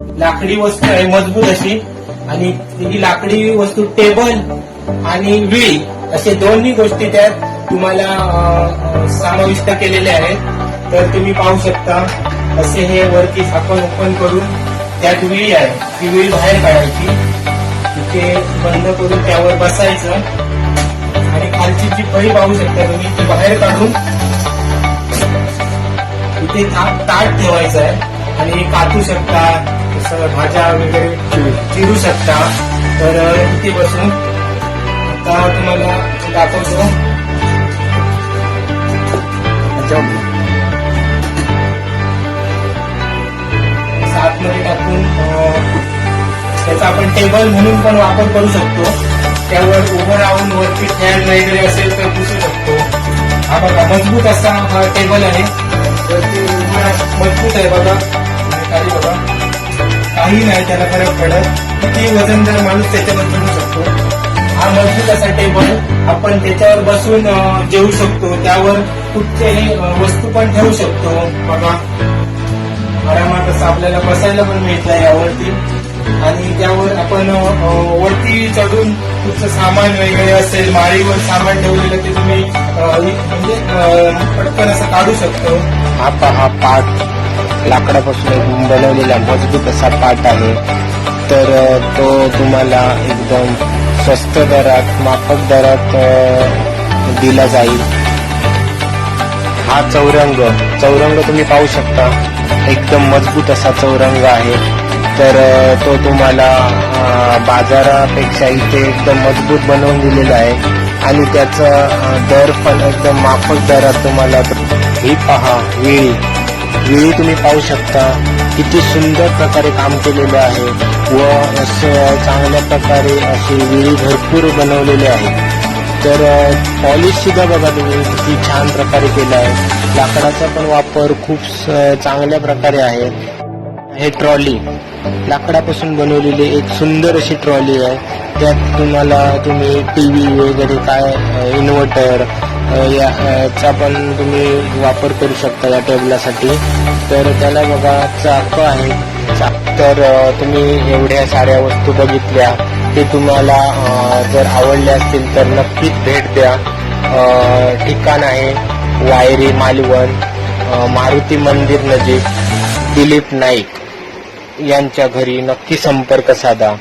लाकडी वस्तू आहे मजबूत अशी. आणि ही लाकडी वस्तू टेबल आणि विळी असे दोन्ही गोष्टी त्यात तुम्हाला समाविष्ट केलेल्या आहेत. तर तुम्ही पाहू शकता असे हे वरती झाकण ओपन करून त्यात विळी आहे. ती विळी बाहेर काढायची. तिथे बंद करून त्यावर बसायचं. आणि खालची जी फळी पाहू शकता तुम्ही ती बाहेर काढून तिथे ताट ताट ठेवायचं आहे. आणि कातू शकता भाज्या वगैरे चिरू शकता. तर इथे बसून आता तुम्हाला दाखवतो. सातमध्ये टाकून त्याचा आपण टेबल म्हणून पण वापर करू शकतो. त्यावर उभं राहून वरती फॅन वगैरे असेल तर पुसू शकतो. हा बघा मजबूत असा हा टेबल आहे. तर उभं मजबूत आहे बघा. खाली बघा. काही नाही त्याला फरक पडत. किती वजनदार माणूस त्याच्यावर चढू शकतो. हा मजबूत असा टेबल आपण त्याच्यावर बसून जेवू शकतो. त्यावर कुठच्याही वस्तू पण ठेवू शकतो. बघा. आरामात असं आपल्याला बसायला पण मिळतं यावरती. आणि त्यावर आपण वरती चढून तुमचं सामान वगैरे असेल माळीवर सामान ठेवलेलं ते तुम्ही म्हणजे पटकन असं काढू शकतो. हा पाठ लाकडापासून एक बनवलेला मजबूत असा पाट आहे. तर तो तुम्हाला एकदम स्वस्त दरात माफक दरात दिला जाईल. हा चौरंग चौरंग तुम्ही पाहू शकता. एकदम मजबूत असा चौरंग आहे. तर तो तुम्हाला बाजारापेक्षा इथे एकदम मजबूत बनवून दिलेला आहे. आणि त्याचा दर पण एकदम माफक दरात तुम्हाला ही पहा वेळी. विळी तुम्ही पाहू शकता किती सुंदर प्रकारे काम केलेलं आहे व असं चांगल्या प्रकारे अशी विळी भरपूर बनवलेली आहे. तर पॉलिश सुद्धा बघा तुम्ही किती छान प्रकारे केला आहे. लाकडाचा पण वापर खूप स- चांगल्या प्रकारे आहे. हे ट्रॉली लाकडापासून बनवलेली एक सुंदर अशी ट्रॉली आहे. त्यात तुम्हाला तुम्ही टी व्ही वगैरे काय इन्व्हर्टर याचा पण तुम्ही वापर करू शकता या टेबलासाठी. तर त्याला बघा चाक आहे. चाक तर तुम्ही एवढ्या साऱ्या वस्तू बघितल्या. ते तुम्हाला जर आवडल्या असतील तर नक्कीच भेट द्या. ठिकाण आहे वायरी मालवण मारुती मंदिर नजीक दिलीप नाईक यांच्या घरी नक्की संपर्क साधा.